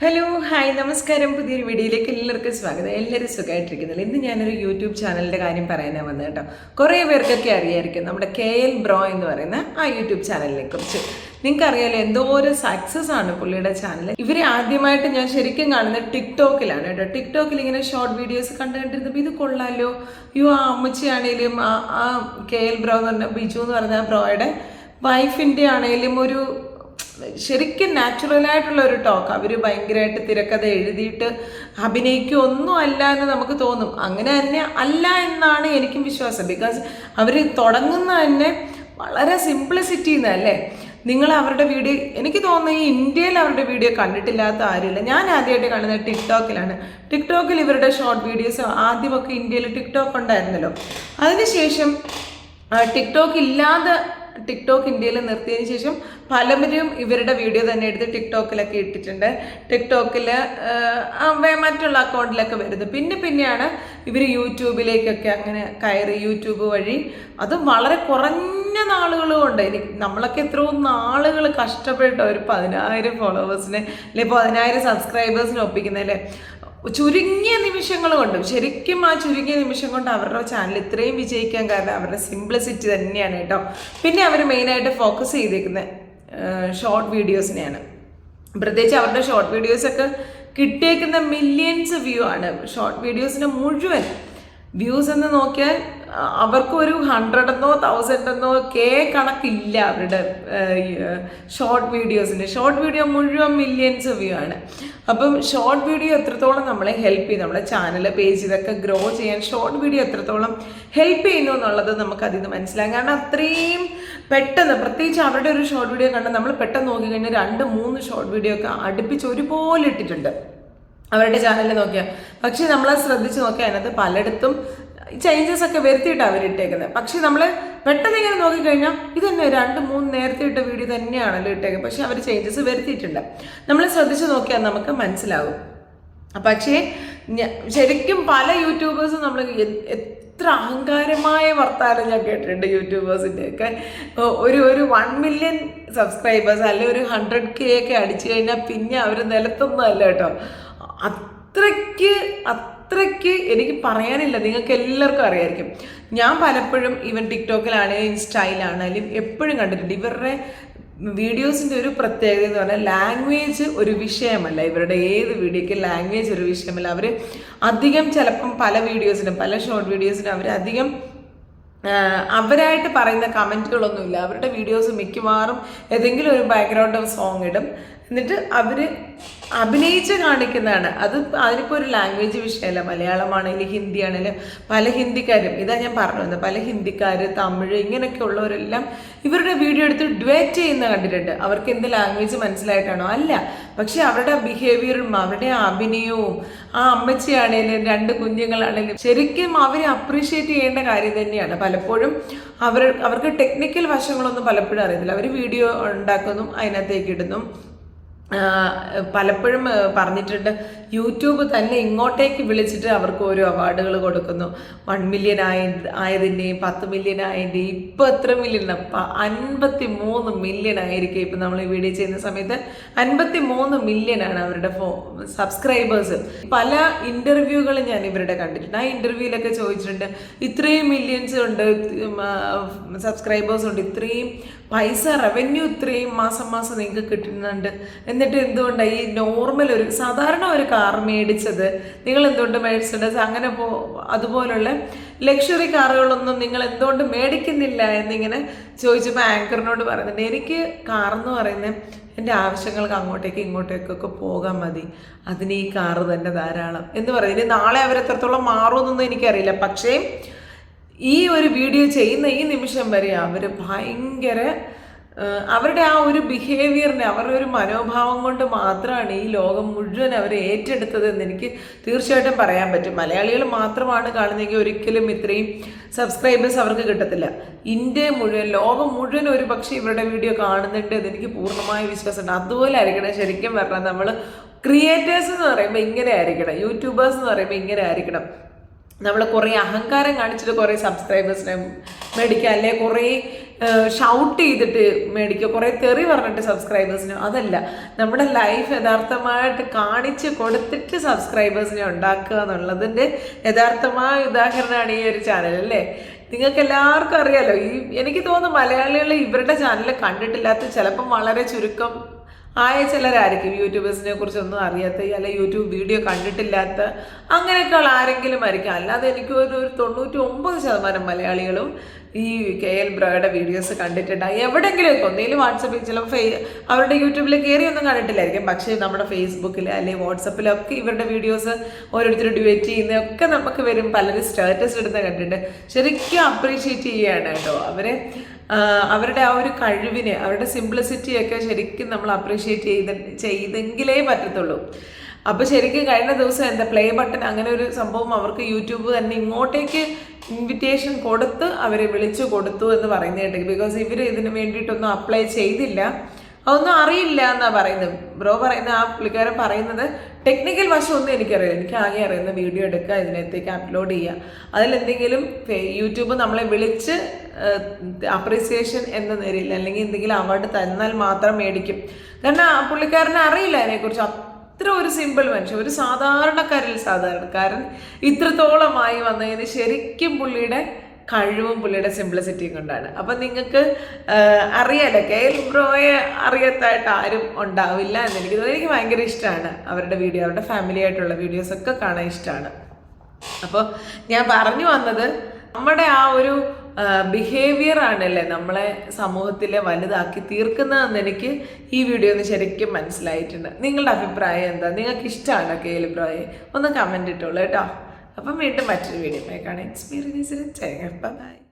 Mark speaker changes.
Speaker 1: Hello hi നമസ്കാരം. പുതിയൊരു വീഡിയോയിലേക്ക് എല്ലാവർക്കും സ്വാഗതം. എല്ലാവരും സുഖമായിട്ടിരിക്കുന്നില്ല? ഇന്ന് ഞാനൊരു യൂട്യൂബ് ചാനലിന്റെ കാര്യം പറയാനാണ് വന്നത് കേട്ടോ. കുറേ പേർക്കൊക്കെ അറിയായിരിക്കും നമ്മുടെ കെ എൽ ബ്രോ എന്ന് പറയുന്ന ആ യൂട്യൂബ് ചാനലിനെ കുറിച്ച്. എന്തോ ഒരു സക്സസ് ആണ് പുള്ളിയുടെ ചാനൽ ഇവരെ ആദ്യമായിട്ട് ഞാൻ ശരിക്കും കാണുന്നത് ടിക്ടോക്കിലാണ് കേട്ടോ. ടിക്ടോക്കിൽ ഇങ്ങനെ ഷോർട്ട് വീഡിയോസ് കണ്ടു കണ്ടിരുന്നപ്പോൾ ഇത് കൊള്ളാലോ. യോ ആ അമ്മച്ചിയാണേലും ആ കെ എൽ ബ്രോ എന്ന് പറഞ്ഞ ബിജു എന്ന് പറഞ്ഞ ബ്രോയുടെ വൈഫിന്റെ ആണേലും ഒരു ശരിക്കും നാച്ചുറലായിട്ടുള്ള ഒരു ടോക്ക്. അവർ ഭയങ്കരമായിട്ട് തിരക്കഥ എഴുതിയിട്ട് അഭിനയിക്കുക ഒന്നും അല്ല എന്ന് നമുക്ക് തോന്നും. അങ്ങനെ തന്നെ അല്ല എന്നാണ് എനിക്കും വിശ്വാസം. ബിക്കോസ് അവർ തുടങ്ങുന്ന തന്നെ വളരെ സിംപ്ലിസിറ്റി എന്നല്ലേ നിങ്ങൾ അവരുടെ വീഡിയോ എനിക്ക് തോന്നുന്നു ഈ ഇന്ത്യയിൽ അവരുടെ വീഡിയോ കണ്ടിട്ടില്ലാത്ത ആരുമില്ല. ഞാൻ ആദ്യമായിട്ട് കാണുന്നത് ടിക്ടോക്കിലാണ് ടിക്ടോക്കിൽ ഇവരുടെ ഷോർട്ട് വീഡിയോസ് ആദ്യമൊക്കെ ഇന്ത്യയിൽ ടിക്ടോക്ക് ഉണ്ടായിരുന്നല്ലോ. അതിനുശേഷം ടിക്ടോക്ക് ഇല്ലാതെ ടിക്ടോക്ക് ഇന്ത്യയിൽ നിർത്തിയതിന് ശേഷം പലവരും ഇവരുടെ വീഡിയോ തന്നെ എടുത്ത് ടിക്ടോക്കിലൊക്കെ ഇട്ടിട്ടുണ്ട്. ടിക്ടോക്കിൽ മറ്റുള്ള അക്കൗണ്ടിലൊക്കെ വരുന്നു പിന്നെ പിന്നെയാണ് ഇവർ യൂട്യൂബിലേക്കൊക്കെ അങ്ങനെ കയറി യൂട്യൂബ് വഴി. അതും വളരെ കുറഞ്ഞ നാളുകൾ കൊണ്ട് എനിക്ക് നമ്മളൊക്കെ എത്രയോ നാളുകൾ കഷ്ടപ്പെട്ട ഒരു പതിനായിരം ഫോളോവേഴ്സിനെ അല്ലെ പതിനായിരം സബ്സ്ക്രൈബേഴ്സിനെ ഒപ്പിക്കുന്നതല്ലേ? ചുരുങ്ങിയ നിമിഷങ്ങൾ കൊണ്ട് ശരിക്കും ആ ചുരുങ്ങിയ നിമിഷം കൊണ്ട് അവരുടെ ചാനൽ ഇത്രയും വിജയിക്കാൻ കാരണം അവരുടെ സിംപ്ലിസിറ്റി തന്നെയാണ് കേട്ടോ. പിന്നെ അവർ മെയിനായിട്ട് ഫോക്കസ് ചെയ്തേക്കുന്നത് ഷോർട്ട് വീഡിയോസിനെയാണ് പ്രത്യേകിച്ച് അവരുടെ ഷോർട്ട് വീഡിയോസൊക്കെ കിട്ടിയേക്കുന്ന മില്യൺസ് വ്യൂ ആണ്. ഷോർട്ട് വീഡിയോസിന് മുഴുവൻ വ്യൂസ് എന്ന് നോക്കിയാൽ അവർക്കൊരു ഹൺഡ്രഡ് എന്നോ തൗസൻഡ് എന്നോ കെ കണക്കില്ല അവരുടെ ഷോർട്ട് വീഡിയോസിന് ഷോർട്ട് വീഡിയോ മുഴുവൻ മില്യൻസ് വ്യൂ ആണ്. അപ്പം ഷോർട്ട് വീഡിയോ എത്രത്തോളം നമ്മളെ ഹെൽപ്പ് ചെയ്യും? നമ്മുടെ ചാനൽ പേജ് ഇതൊക്കെ ഗ്രോ ചെയ്യാൻ ഷോർട്ട് വീഡിയോ എത്രത്തോളം ഹെൽപ്പ് ചെയ്യുന്നു എന്നുള്ളത് നമുക്ക് അതിൽ നിന്ന് മനസ്സിലാകും. കാരണം അത്രയും പെട്ടെന്ന് പ്രത്യേകിച്ച് അവരുടെ ഒരു ഷോർട്ട് വീഡിയോ കണ്ട് നമ്മൾ പെട്ടെന്ന് നോക്കിക്കഴിഞ്ഞാൽ രണ്ട് മൂന്ന് ഷോർട്ട് വീഡിയോ ഒക്കെ അടുപ്പിച്ച് ഒരുപോലെ ഇട്ടിട്ടുണ്ട്. അവരുടെ ചാനലിൽ നോക്കിയാൽ പക്ഷേ നമ്മൾ ശ്രദ്ധിച്ച് നോക്കിയാൽ അതിനകത്ത് പലയിടത്തും ചേഞ്ചസ് ഒക്കെ വരുത്തിയിട്ടാണ് അവർ ഇട്ടേക്കുന്നത് പക്ഷെ നമ്മൾ പെട്ടെന്ന് ഇങ്ങനെ നോക്കിക്കഴിഞ്ഞാൽ ഇതന്നെ രണ്ട് മൂന്ന് നേരത്തെ ഇട്ട വീഡിയോ തന്നെയാണല്ലോ ഇട്ടേക്കുന്നത് പക്ഷേ അവർ ചേഞ്ചസ് വരുത്തിയിട്ടുണ്ട്. നമ്മൾ ശ്രദ്ധിച്ച് നോക്കിയാൽ നമുക്ക് മനസ്സിലാകും. പക്ഷേ ശരിക്കും പല യൂട്യൂബേഴ്സും നമ്മൾ എത്ര അഹങ്കാരമായ വർത്താനം ഞാൻ കേട്ടിട്ടുണ്ട് യൂട്യൂബേഴ്സിന്റെ ഒക്കെ ഒരു ഒരു വൺ മില്യൺ സബ്സ്ക്രൈബേഴ്സ് അല്ലെങ്കിൽ ഒരു ഹൺഡ്രഡ് കെ ഒക്കെ അടിച്ചു കഴിഞ്ഞാൽ പിന്നെ അവർ നിലത്തൊന്നുമല്ല കേട്ടോ. അത്രയ്ക്ക് അത്രയ്ക്ക് എനിക്ക് പറയാനില്ല. നിങ്ങൾക്ക് എല്ലാവർക്കും അറിയായിരിക്കും. ഞാൻ പലപ്പോഴും ഈവൻ ടിക്ടോക്കിലാണെങ്കിലും ഇൻസ്റ്റയിലാണെങ്കിലും എപ്പോഴും കണ്ടിട്ടുണ്ട്. ഇവരുടെ വീഡിയോസിന്റെ ഒരു പ്രത്യേകത എന്ന് പറഞ്ഞാൽ ലാംഗ്വേജ് ഒരു വിഷയമല്ല. ഇവരുടെ ഏത് വീഡിയോയ്ക്ക് ലാംഗ്വേജ് ഒരു വിഷയമല്ല. അവർ അധികം ചിലപ്പം പല വീഡിയോസിനും പല ഷോർട്ട് വീഡിയോസിനും അവർ അധികം അവരായിട്ട് പറയുന്ന കമന്റുകളൊന്നുമില്ല അവരുടെ വീഡിയോസ് മിക്കവാറും ഏതെങ്കിലും ഒരു ബാക്ക്ഗ്രൗണ്ട് സോങ് ഇടും. എന്നിട്ട് അവർ അഭിനയിച്ച് കാണിക്കുന്നതാണ്. അത് അതിനിപ്പോൾ ഒരു ലാംഗ്വേജ് വിഷയമല്ല. മലയാളമാണെങ്കിലും ഹിന്ദി ആണെങ്കിലും പല ഹിന്ദിക്കാരും ഇതാ ഞാൻ പറഞ്ഞു വന്നത് പല ഹിന്ദിക്കാർ തമിഴ് ഇങ്ങനെയൊക്കെ ഉള്ളവരെല്ലാം ഇവരുടെ വീഡിയോ എടുത്ത് ഡ്വേറ്റ് ചെയ്യുന്ന കണ്ടിട്ടുണ്ട്. അവർക്ക് എന്ത് ലാംഗ്വേജ് മനസ്സിലായിട്ടാണോ? അല്ല. പക്ഷേ അവരുടെ ബിഹേവിയറും അവരുടെ അഭിനയവും ആ അമ്മച്ചിയാണേലും രണ്ട് കുഞ്ഞുങ്ങളാണേലും ശരിക്കും അവരെ അപ്രീഷിയേറ്റ് ചെയ്യേണ്ട കാര്യം തന്നെയാണ്. പലപ്പോഴും അവർ അവർക്ക് ടെക്നിക്കൽ വശങ്ങളൊന്നും പലപ്പോഴും അറിയത്തില്ല. അവർ വീഡിയോ ഉണ്ടാക്കുന്നു അതിനകത്തേക്ക് ഇടുന്നു. പലപ്പോഴും പറഞ്ഞിട്ടുണ്ട് യൂട്യൂബ് തന്നെ ഇങ്ങോട്ടേക്ക് വിളിച്ചിട്ട് അവർക്ക് ഓരോ അവാർഡുകൾ കൊടുക്കുന്നു. വൺ മില്യൺ ആയ ആയതിന്റെയും പത്ത് മില്യൺ ആയതിന്റെയും ഇപ്പോൾ എത്ര മില്യൺ അൻപത്തി മൂന്ന് മില്യൺ ആയിരിക്കും ഇപ്പം നമ്മൾ ഈ വീഡിയോ ചെയ്യുന്ന സമയത്ത്. അൻപത്തി മൂന്ന് മില്യൺ ആണ് അവരുടെ ഫോ സബ്സ്ക്രൈബേഴ്സ് പല ഇന്റർവ്യൂകൾ ഞാൻ ഇവരുടെ കണ്ടിട്ടുണ്ട്. ആ ഇന്റർവ്യൂവിലൊക്കെ ചോദിച്ചിട്ടുണ്ട്. ഇത്രയും മില്യൺസ് ഉണ്ട് സബ്സ്ക്രൈബേഴ്സ് ഉണ്ട്. ഇത്രയും പൈസ റവന്യൂ ഇത്രയും മാസം മാസം നിങ്ങൾക്ക് കിട്ടുന്നുണ്ട്. എന്നിട്ട് എന്തുകൊണ്ടാണ് ഈ നോർമൽ ഒരു സാധാരണ ഒരു കാർ മേടിച്ചത്? നിങ്ങൾ എന്തുകൊണ്ട് മേടിച്ചത്? അങ്ങനെ പോ അതുപോലുള്ള ലക്ഷറി കാറുകളൊന്നും നിങ്ങൾ എന്തുകൊണ്ട് മേടിക്കുന്നില്ല എന്നിങ്ങനെ ചോദിച്ചപ്പോൾ ആങ്കറിനോട് പറയുന്നുണ്ട് എനിക്ക് കാർ എന്ന് പറയുന്നത് എന്റെ ആവശ്യങ്ങൾക്ക് അങ്ങോട്ടേക്ക് ഇങ്ങോട്ടേക്കൊക്കെ പോകാൻ മതി. അതിന് ഈ കാറ് തന്നെ ധാരാളം. എന്ന് പറയുന്നത് ഇനി നാളെ അവരെത്രത്തോളം മാറുമെന്നൊന്നും എനിക്കറിയില്ല. പക്ഷേ ഈ ഒരു വീഡിയോ ചെയ്യുന്ന ഈ നിമിഷം വരെ അവർ ഭയങ്കര അവരുടെ ആ ഒരു ബിഹേവിയറിനെ അവരുടെ ഒരു മനോഭാവം കൊണ്ട് മാത്രമാണ് ഈ ലോകം മുഴുവൻ അവർ ഏറ്റെടുത്തത് എന്ന് എനിക്ക് തീർച്ചയായിട്ടും പറയാൻ പറ്റും. മലയാളികൾ മാത്രമാണ് കാണുന്നതെങ്കിൽ ഒരിക്കലും ഇത്രയും സബ്സ്ക്രൈബേഴ്സ് അവർക്ക് കിട്ടത്തില്ല. ഇന്ത്യ മുഴുവൻ ലോകം മുഴുവൻ ഒരു പക്ഷേ ഇവരുടെ വീഡിയോ കാണുന്നുണ്ട് എന്ന് എനിക്ക് പൂർണമായ വിശ്വാസമുണ്ട്. അതുപോലെ ആയിരിക്കണം. ശരിക്കും പറഞ്ഞാൽ നമ്മൾ ക്രിയേറ്റേഴ്സ് എന്ന് പറയുമ്പോൾ ഇങ്ങനെ ആയിരിക്കണം. യൂട്യൂബേഴ്സ് എന്ന് പറയുമ്പോൾ ഇങ്ങനെ ആയിരിക്കണം. നമ്മൾ കുറേ അഹങ്കാരം കാണിച്ചിട്ട് കുറേ സബ്സ്ക്രൈബേഴ്സിനെ മേടിക്കുക അല്ലെങ്കിൽ കുറേ ഷൗട്ട് ചെയ്തിട്ട് മേടിക്കുക. കുറേ തെറി പറഞ്ഞിട്ട് സബ്സ്ക്രൈബേഴ്സിന് അതല്ല നമ്മുടെ ലൈഫ് യഥാർത്ഥമായിട്ട് കാണിച്ച് കൊടുത്തിട്ട് സബ്സ്ക്രൈബേഴ്സിനെ ഉണ്ടാക്കുക എന്നുള്ളതിന്റെ യഥാർത്ഥമായ ഉദാഹരണമാണ് ഈ ഒരു ചാനൽ അല്ലേ? നിങ്ങൾക്ക് എല്ലാവർക്കും അറിയാലോ ഈ എനിക്ക് തോന്നുന്നു മലയാളികൾ ഇവരുടെ ചാനൽ കണ്ടിട്ടില്ലാത്ത ചിലപ്പം വളരെ ചുരുക്കം ആയ ചിലരായിരിക്കും യൂട്യൂബേഴ്സിനെ കുറിച്ചൊന്നും അറിയാത്ത അല്ലെ യൂട്യൂബ് വീഡിയോ കണ്ടിട്ടില്ലാത്ത അങ്ങനെയൊക്കെയുള്ള ആരെങ്കിലും ആയിരിക്കും. അല്ലാതെ എനിക്ക് ഒരു തൊണ്ണൂറ്റി ഒമ്പത് ശതമാനം മലയാളികളും ഈ കെ എൽ ബ്രോയുടെ വീഡിയോസ് കണ്ടിട്ടുണ്ടാകും എവിടെയെങ്കിലുമൊക്കെ ഒന്നെങ്കിലും വാട്സപ്പിൽ ചില ഫേ അവരുടെ യൂട്യൂബിൽ കയറിയൊന്നും കണ്ടിട്ടില്ലായിരിക്കും. പക്ഷേ നമ്മുടെ ഫേസ്ബുക്കിൽ അല്ലെങ്കിൽ വാട്സപ്പിലൊക്കെ ഇവരുടെ വീഡിയോസ് ഓരോരുത്തർ ഡിവേറ്റ് ചെയ്യുന്നതൊക്കെ നമുക്ക് വരും. പലരും സ്റ്റാറ്റസ് ഇടുന്ന കണ്ടിട്ട് ശരിക്കും അപ്രീഷിയേറ്റ് ചെയ്യുകയാണ് കേട്ടോ. അവരെ അവരുടെ ആ ഒരു കഴിവിനെ അവരുടെ സിംപ്ലിസിറ്റിയൊക്കെ ശരിക്കും നമ്മൾ അപ്രീഷിയേറ്റ് ചെയ്ത് ചെയ്തെങ്കിലേ പറ്റത്തുള്ളൂ. അപ്പോൾ ശരിക്കും കഴിഞ്ഞ ദിവസം എന്താ പ്ലേ ബട്ടൺ അങ്ങനെ ഒരു സംഭവം അവർക്ക് യൂട്യൂബ് തന്നെ ഇങ്ങോട്ടേക്ക് ഇൻവിറ്റേഷൻ കൊടുത്ത് അവരെ വിളിച്ചു കൊടുത്തു എന്ന് പറയുന്നത് കേട്ടു. ബിക്കോസ് ഇവർ ഇതിന് വേണ്ടിയിട്ടൊന്നും അപ്ലൈ ചെയ്തില്ല. അതൊന്നും അറിയില്ല എന്നാ പറയുന്നത്. ബ്രോ പറയുന്ന ആ പുള്ളിക്കാരൻ പറയുന്നത് ടെക്നിക്കൽ വശമൊന്നും എനിക്കറിയില്ല. എനിക്ക് ആകെ അറിയുന്ന വീഡിയോ എടുക്കുക ഇതിനകത്തേക്ക് അപ്ലോഡ് ചെയ്യുക. അതിലെന്തെങ്കിലും യൂട്യൂബ് നമ്മളെ വിളിച്ച് അപ്രീസിയേഷൻ എന്ന നിലയിൽ അല്ലെങ്കിൽ എന്തെങ്കിലും അവാർഡ് തന്നാൽ മാത്രം മേടിക്കും. കാരണം പുള്ളിക്കാരനെ അറിയില്ല അതിനെക്കുറിച്ച്. അത്ര ഒരു സിമ്പിൾ മനുഷ്യൻ. ഒരു സാധാരണക്കാരിൽ സാധാരണക്കാരൻ ഇത്രത്തോളമായി വന്നതിന് ശരിക്കും പുള്ളിയുടെ കഴിവും പുള്ളിയുടെ സിംപ്ലിസിറ്റിയും കൊണ്ടാണ്. അപ്പം നിങ്ങൾക്ക് അറിയാലോ കെ എൽ ബ്രോയെ അറിയത്തായിട്ട് ആരും ഉണ്ടാവില്ല എന്ന് എനിക്ക് തോന്നുന്നു. എനിക്ക് ഭയങ്കര ഇഷ്ടമാണ് അവരുടെ വീഡിയോ അവരുടെ ഫാമിലി ആയിട്ടുള്ള വീഡിയോസൊക്കെ കാണാൻ ഇഷ്ടമാണ്. അപ്പോൾ ഞാൻ പറഞ്ഞു വന്നത് നമ്മുടെ ആ ഒരു ബിഹേവിയർ ആണല്ലേ നമ്മളെ സമൂഹത്തിലെ വലുതാക്കി തീർക്കുന്നതെന്ന് എനിക്ക് ഈ വീഡിയോ ഒന്ന് ശരിക്കും മനസ്സിലായിട്ടുണ്ട്. നിങ്ങളുടെ അഭിപ്രായം എന്താ? നിങ്ങൾക്ക് ഇഷ്ടമാണോ കെ എൽ ബ്രോയെ ഒന്ന് കമന്റ് ഇട്ടോളൂ കേട്ടോ. അപ്പം വീണ്ടും മറ്റൊരു വീഡിയോ കാണാം. എക്സ്പീരിയൻസിന് ബൈ